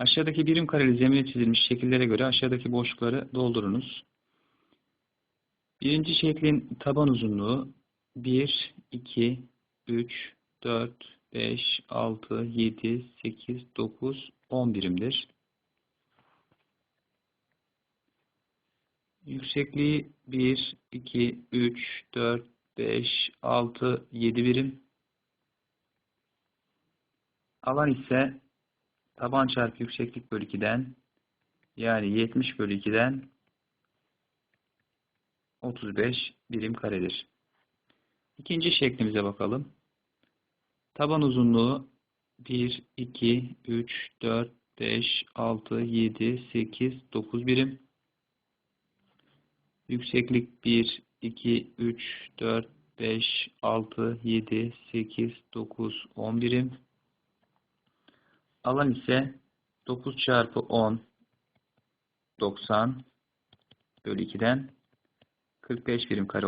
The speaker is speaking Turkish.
Aşağıdaki birim kareli zemine çizilmiş şekillere göre aşağıdaki boşlukları doldurunuz. Birinci şeklin taban uzunluğu 1, 2, 3, 4, 5, 6, 7, 8, 9, 10 birimdir. Yüksekliği 1, 2, 3, 4, 5, 6, 7 birim. Alan ise taban çarpı yükseklik bölü 2'den yani 70 bölü 2'den 35 birim karedir. İkinci şeklimize bakalım. Taban uzunluğu 1, 2, 3, 4, 5, 6, 7, 8, 9 birim. Yükseklik 1, 2, 3, 4, 5, 6, 7, 8, 9, 10 birim. Alan ise 9 çarpı 10 90 bölü 2'den 45 birim kare